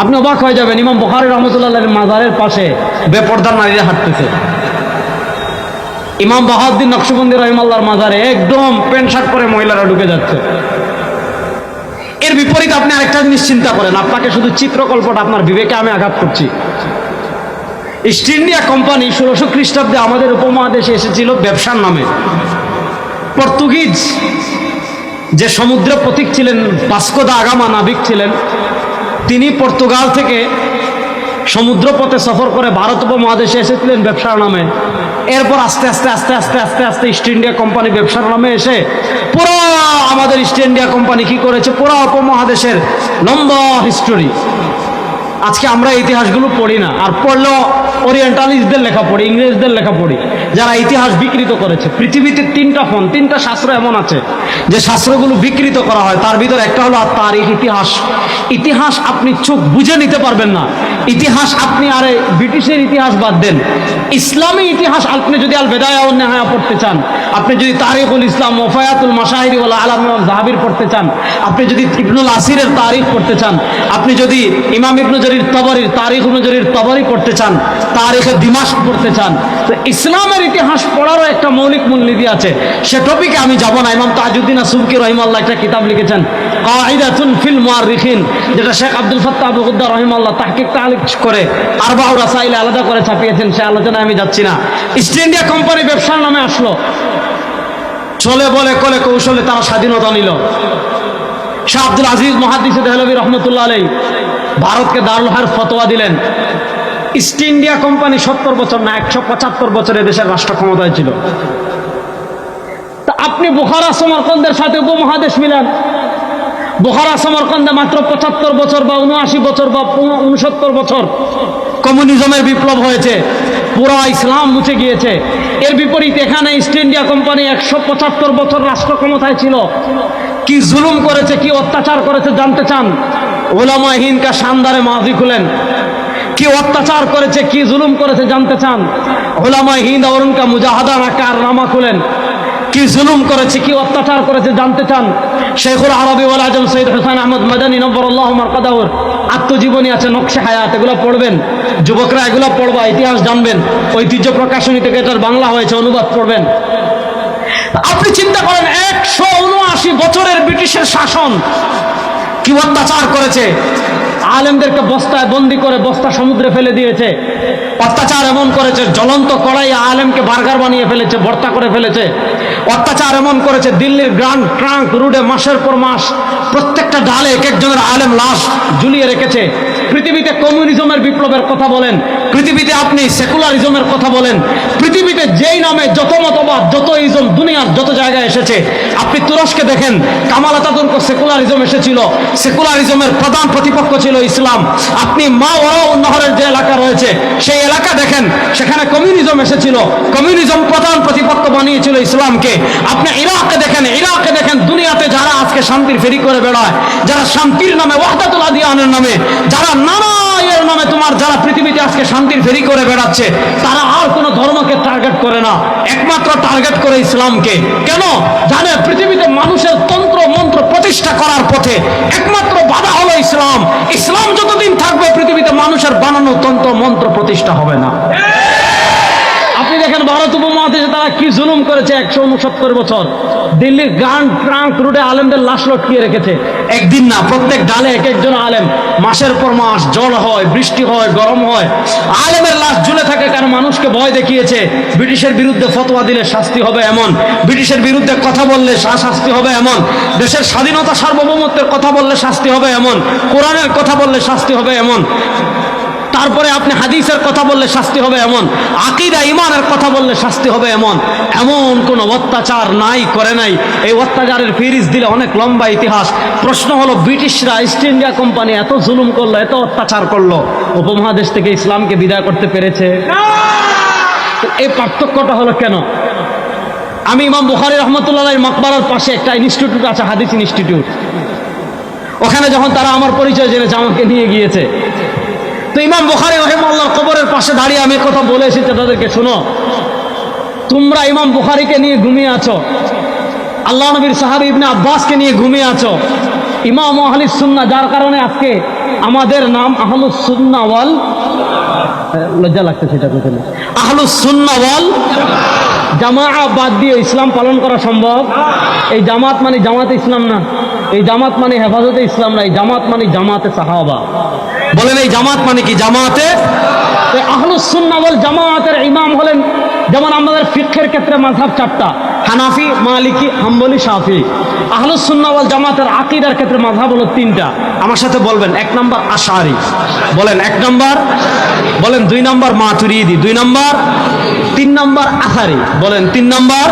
আপনি অবাক হয়ে যাবেন, ইমাম বখারি রহমতুল্লাহ মাজারের পাশে বেপর্দার নারীরা হাঁটতেছে। ইমাম বাহাউদ্দিন নকশবন্দি রহিমাল্লাহর মাজারে একদম প্যান্ট শার্ট পরে মহিলারা ঢুকে যাচ্ছে। এর বিপরীত আপনি আরেকটা জিনিস চিন্তা করেন, আপনাকে শুধু চিত্রকল্পটা আপনার বিবেকে আমি আঘাত করছি। ইস্ট ইন্ডিয়া কোম্পানি ষোলোশো খ্রিস্টাব্দে আমাদের উপমহাদেশে এসেছিল ব্যবসার নামে। পর্তুগিজ যে সমুদ্র প্রতীক ছিলেন ভাস্কো দা আগামা নাবিক ছিলেন তিনি পর্তুগাল থেকে সমুদ্রপথে সফর করে ভারত উপমহাদেশে এসেছিলেন ব্যবসার নামে। এরপর আস্তে আস্তে আস্তে আস্তে আস্তে আস্তে ইস্ট ইন্ডিয়া কোম্পানি ব্যবসার নামে এসে পুরো আমাদের ইস্ট ইন্ডিয়া কোম্পানি কি করেছে? পুরো উপমহাদেশের লম্বা হিস্টোরি আজকে আমরা ইতিহাসগুলো পড়ি না, আর পড়লেও ওরিয়েন্টালিস্টদের লেখা পড়ি, ইংরেজদের লেখা পড়ি, যারা ইতিহাস বিকৃত করেছে। পৃথিবীতে তিনটা ফোন, তিনটা শাস্ত্র এমন আছে, যে শাস্ত্রগুলো বিকৃত করা হয়, তার ভিতর একটা হলো তারিখ, ইতিহাস। ইতিহাস আপনি চোখ বুঝে নিতে পারবেন না। ইতিহাস আপনি আরে ব্রিটিশের ইতিহাস বাদ দেন। ইসলামী ইতিহাস আপনি যদি আল বেদায়া নেহায়া পড়তে চান, আপনি যদি তারিকুল ইসলাম ওফায়াতুল মাসাহিরি ওলা আলাম জাহাবির পড়তে চান, আপনি যদি ইবনুল আসিরের তারিখ পড়তে চান, আপনি যদি ইমাম ইবনু জরির তবরির তারিখ ইবনু জরির তবরি পড়তে চান, তারিখে দিমাস্ক পড়তে চান, তো ইসলামের ইতিহাস পড়ারও একটা মৌলিক মূলনীতি আছে। সে টপিকে আমি যাব না। ইমাম তাজউদ্দিন আসুবকি রহিমাল্লাহ একটা কিতাব লিখেছেন কাইদাতুন ফিল মুআররিখিন। যেটা Sheikh Abdul Fattah Abu Ghudda রহিমাল্লাহ তাহকিক করে আরবাউ রাসাইল আলাদা করে ছাপিয়েছেন, সে আলোচনায় আমি যাচ্ছি না। ইস্ট ইন্ডিয়া কোম্পানি ব্যবসার নামে আসলো। চলে বলে কলে কৌশলে তারা স্বাধীনতা নিল। শাহ আব্দুল আজিজ মহাদিস দেহলবী রহমতুল্লাহ আলাই ভারতকে দারুলহার ফতোয়া দিলেন। ইস্ট ইন্ডিয়া কোম্পানি সত্তর বছর না, একশো পঁচাত্তর বছরে দেশের রাষ্ট্র ক্ষমতায় ছিল। তা আপনি বুখারা সমরকন্দের সাথে উপমহাদেশ মিলেন। বোহারা সমরকন্দে মাত্র পঁচাত্তর বছর বা উনআশি বছর বা উনসত্তর বছর কমিউনিজমের বিপ্লব হয়েছে, পুরা ইসলাম মুছে গিয়েছে। এর বিপরীত এখানে ইস্ট ইন্ডিয়া কোম্পানি একশো পঁচাত্তর বছর রাষ্ট্র ক্ষমতায় ছিল। কি জুলুম করেছে, কি অত্যাচার করেছে জানতে চান? ওলামা কা শানদারে মাজি খুলেন। কি অত্যাচার করেছে, কি জুলুম করেছে জানতে চান? ওলামাহীন অরুণ কা মুজাহাদানা কার রামা খুলেন। কি জুলুম করেছে, কি অত্যাচার করেছে জানতে চান? শেখুল আরবি ওয়াল আজম সৈয়দ হোসেন আহমদ মাদানী নব্বরুল্লাহ মারকাদাউর আত্মজীবনী আছে, নকশে হায়াত, এগুলো পড়বেন। যুবকরা এগুলো পড়বা, ইতিহাস জানবেন। ঐতিহ্য প্রকাশনী থেকে এটার বাংলা হয়েছে, অনুবাদ পড়বেন। আপনি চিন্তা করেন, একশো উনআশি বছরের ব্রিটিশের শাসন কি অত্যাচার করেছে? আলেমদেরকে বস্তায় বন্দি করে বস্তা সমুদ্রে ফেলে দিয়েছে। অত্যাচার এমন করেছে, জ্বলন্ত কড়াই আলেমকে বার্গার বানিয়ে ফেলেছে, ভর্তা করে ফেলেছে। অত্যাচার এমন করেছে, দিল্লির গ্রান্ড ট্রাঙ্ক রুডে মাসের পর মাস প্রত্যেকটা ডালে এক একজনের আলেম লাশ ঝুলিয়ে রেখেছে। পৃথিবীতে কমিউনিজমের বিপ্লবের কথা বলেন, পৃথিবীতে আপনি সেকুলারিজমের কথা বলেন পৃথিবীতে যেই নামে যত মতবাদ, যত ইজম দুনিয়ার যত জায়গায় এসেছে, আপনি তুরস্কে দেখেন, কামাল আতাতুর্ক সেকুলারিজম এসেছিল। সেকুলারিজমের প্রধান প্রতিপক্ষ ছিল ইসলাম। আপনি মা ওরাও নহরের যে এলাকা রয়েছে, সেই এলাকা দেখেন, সেখানে কমিউনিজম এসেছিল। কমিউনিজম প্রধান প্রতিপক্ষ বানিয়েছিল ইসলামকে। আপনি ইরাকে দেখেন ইরাকে দেখেন, দুনিয়াতে যারা আজকে শান্তির ফেরি করে বেড়ায়, যারা শান্তির নামে ওয়াহদাতুল আদিয়ানের নামে, যারা নানা নামে তোমার যারা পৃথিবীতে আজকে শান্তির ফেরি করে বেড়াচ্ছে, তারা আর কোনো ধর্মকে টার্গেট করে না। একমাত্র টার্গেট করে ইসলামকে। কেন? জানে পৃথিবীতে মানুষের তন্ত্র, মন্ত্র প্রতিষ্ঠা করার পথে একমাত্র বাধা হলো ইসলাম। ইসলাম যতদিন থাকবে, পৃথিবীতে মানুষের বানানো তন্ত্র, মন্ত্র প্রতিষ্ঠা হবে না। দেখেন ভারত উপমহাদেশে তারা কি জুলুম করেছে? একশো উনসত্তর বছর। দিল্লির গ্রান্ড ট্রাঙ্ক রুটে আলেমদের লাশ লটকিয়ে রেখেছে। একদিন না, প্রত্যেক ডালে এক একজন আলেম। মাসের পর মাস জল হয়, বৃষ্টি হয়, গরম হয়। আলেমের লাশ ঝুলে থাকে কারণ মানুষকে ভয় দেখিয়েছে। ব্রিটিশের বিরুদ্ধে ফতোয়া দিলে শাস্তি হবে এমন। ব্রিটিশের বিরুদ্ধে কথা বললে শাস্তি হবে এমন। দেশের স্বাধীনতা সার্বভৌমত্বের কথা বললে শাস্তি হবে এমন। কোরআনের কথা বললে শাস্তি হবে এমন। হাদিসের কথা বললে শাস্তি হবে এমন, আকিদা ইমানের কথা বললে শাস্তি হবে এমন। এমন কোনো অত্যাচার নাই, করে নাই। এই অত্যাচারের ফিরিজ দিলে অনেক লম্বা ইতিহাস। প্রশ্ন হলো, ব্রিটিশরা ইস্ট ইন্ডিয়া কোম্পানি এত জুলুম করল, এত অত্যাচার করল, উপমহাদেশ থেকে ইসলামকে বিদায় করতে পেরেছে? এই পার্থক্যটা হলো কেন? আমি ইমাম বুখারি রহমতুল্লাহ মকবরার পাশে একটা ইনস্টিটিউট আছে, হাদিস ইনস্টিটিউট। ওখানে যখন তারা আমার পরিচয় জেনেছে, আমাকে নিয়ে গিয়েছে। তো ইমাম বুখারি রহিমাল্লাহর কবরের পাশে দাঁড়িয়ে আমি কথা বলে এসেছি, তাদেরকে শোনো। তোমরা ইমাম বুখারিকে নিয়ে ঘুমিয়ে আছো। আল্লাহ নবীর সাহাবি ইবনে আব্বাসকে নিয়ে ঘুমিয়ে আছো। ইমাম আহলিস সুন্না যার কারণে আজকে আমাদের নাম আহলুস সুন্না ওয়াল লজ্জা লাগছে সেটা কথা আহলুস সুন্না ওয়াল জামা বাদ দিয়ে ইসলাম পালন করা সম্ভব। এই জামাত মানে জামাতে ইসলাম না। এই জামাত মানে হেফাজতে ইসলাম না। এই জামাত মানে জামাতে সাহাবা। বলেন এই জামাত মানে কি জামাতে? আহলুস সুন্না ওয়াল জামাতের ইমাম হলেন যেমন আমাদের ফিক্ষের ক্ষেত্রে মাযহাব চারটা। হানাফি, মালিকি, হাম্বলি, শাফি। আহলুস সুন্না ওয়াল জামাতের আকীদার ক্ষেত্রে মাযহাব হলো তিনটা। আমার সাথে বলবেন, এক নম্বর আশারি বলেন, এক নম্বর। বলেন, দুই নম্বর মাতুরিদি। দুই নম্বর। তিন নম্বর আথারি বলেন, তিন নম্বর।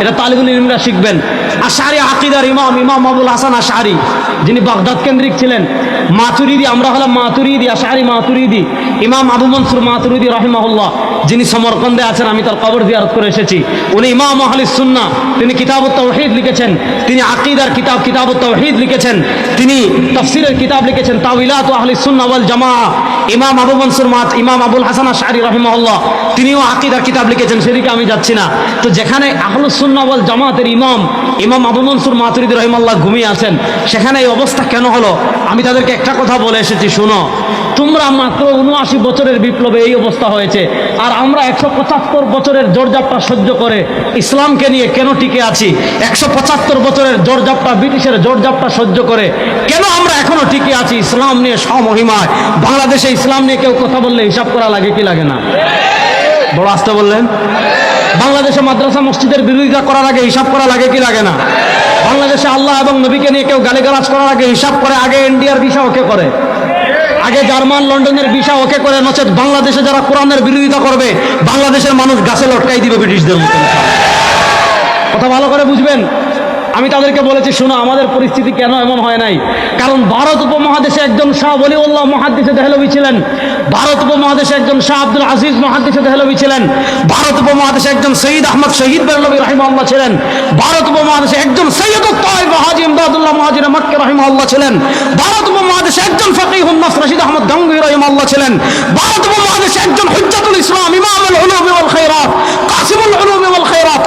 এটা তালিবুল ইলমরা শিখবেন। আশারি আকিদার ইমাম ইমাম আবুল হাসান আশারি। যিনি বাগদাদ কেন্দ্রিক ছিলেন। মাতুরিদি, আমরা হলাম মাতুরিদি, আশারি মাতুরিদি। ইমাম আবু মনসুর মাতুরিদি রহিমাহুল্লাহ। যিনি সমরকন্দে আছেন, আমি তার কবর জিয়ারত করে এসেছি। উনি ইমাম আহলিস সুন্না তিনি কিতাবুত তৌহিদ লিখেছেন। তিনি আকিদার কিতাব, কিতাবুত তৌহিদ লিখেছেন। তিনি তফসিরের কিতাব লিখেছেন তাবিলাত আহলিস সুন্না ওয়াল জামা ইমাম আবু মনসুর মাত, ইমাম আবুল হাসান আশারি রহিমাহুল্লাহ। তিনিও আকিদার কিতাব লিখেছেন, সেদিকে আমি যাচ্ছি না। তো যেখানে আহলুস সুন্না ওয়াল জামাতের ইমাম ইমাম আবু মনসুর মাতুরিদ রহিমাল্লাহ ঘুমিয়ে আছেন। সেখানে এই অবস্থা কেন হলো? আমি তাদেরকে একটা কথা বলে এসেছি, শুনো। তোমরা মাত্র উনআশি বছরের বিপ্লবে এই অবস্থা হয়েছে। আর আমরা একশো পঁচাত্তর বছরের জোরজাপটা সহ্য করে ইসলামকে নিয়ে কেন টিকে আছি? একশো পঁচাত্তর বছরের জোরজাপটা ব্রিটিশের জোরজাপটা সহ্য করে কেন আমরা এখনও টিকে আছি? ইসলাম নিয়ে স্বমহিমায়। বাংলাদেশে ইসলাম নিয়ে কেউ কথা বললে হিসাব করা লাগে কি লাগে না? বড় আসতে বললেন। বাংলাদেশে মাদ্রাসা মসজিদের বিরোধিতা করার আগে হিসাব করা লাগে কি লাগে না? বাংলাদেশে আল্লাহ এবং নবীকে নিয়ে কেউ গালিগালাজ করার আগে হিসাব করে, আগে ইন্ডিয়ার ভিসা ওকে করে? আগে জার্মান, লন্ডনের ভিসা ওকে করে, নচেত বাংলাদেশে যারা কোরআনের বিরোধিতা করবে, বাংলাদেশের মানুষ গাছে লটকাই দিবে ব্রিটিশদের মতো কথা ভালো করে বুঝবেন? আমি তাদেরকে বলেছি, শোনো, আমাদের পরিস্থিতি কেন এমন হয় নাই? কারণ ভারত উপমহাদেশে একজন শাহ বলিউল্লাহ মহাদ্দিসে দেহলবি ছিলেন। ভারত উপমহাদেশে একজন শাহ আব্দুল আজিজ মহাদ্দিসে দেহলবি ছিলেন। ভারত উপমহাদেশে একজন সঈদ আহমদ শহীদ বেরলবি রহিমাল্লাহ ছিলেন। ভারত উপমহাদেশে একজন সৈয়দ তাইব হাজি ইমদাদুল্লাহ মহাজির মক্কে রহিমাল্লাহ ছিলেন। ভারত উপমহাদেশে একজন ফকিহুন নাস রশিদ আহমদ গঙ্গি রহিমাল্লাহ ছিলেন। ভারত উপমহাদেশে একজন হুজ্জাতুল ইসলাম ইমামুল উলুম ওয়াল খায়রাত, কাসিমুল উলুম ওয়াল খায়রাত